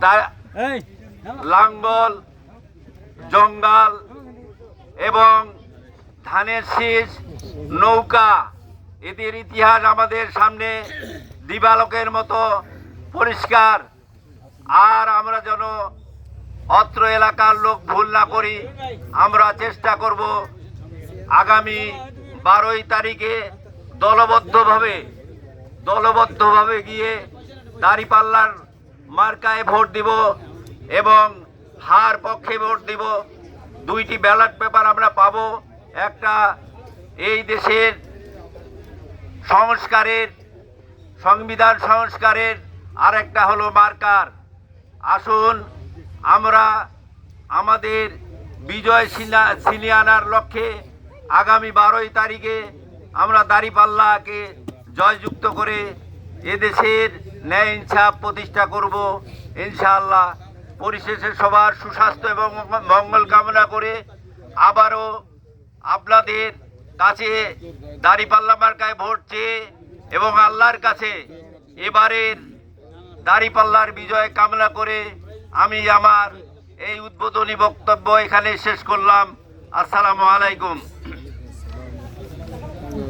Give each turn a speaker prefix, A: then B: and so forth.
A: তা- লাঙ্গল জঙ্গাল এবং ধানের শীষ নৌকা এদের ইতিহাস আমাদের সামনে দিবালকের মতো পরিষ্কার। আর আমরা যেন অত্র এলাকার লোক ভুল না করি আমরা চেষ্টা করব আগামী বারোই তারিখে দলবদ্ধভাবে দলবদ্ধভাবে গিয়ে দাঁড়িপাল্লার মার্কায় ভোট দিব এবং হার পক্ষে ভোট দিব। দুইটি ব্যালট পেপার আমরা পাব। একটা এই দেশের সংস্কারের, সংবিধান সংস্কারের আর একটা হলো মার্কার। আসুন, আমরা আমাদের বিজয় ছিনা- ছিনিয়ে আনার লক্ষ্যে আগামী বারোই তারিখে আমরা দাঁড়িপাল্লাকে জয়যুক্ত করে এদেশের ন্যায় ইনসাফ প্রতিষ্ঠা করব। ইনশাআল্লাহ পরিশেষে সবার সুস্বাস্থ্য এবং মঙ্গল কামনা করে আবারও আপনাদের কাছে দাঁড়িপাল্লা মার্কায় ভোট চেয়ে এবং আল্লাহর কাছে এবারের দাঁড়িপাল্লার বিজয় কামনা করে আমি আমার এই উদ্বোধনী বক্তব্য এখানে শেষ করলাম। আসসালামু আলাইকুম।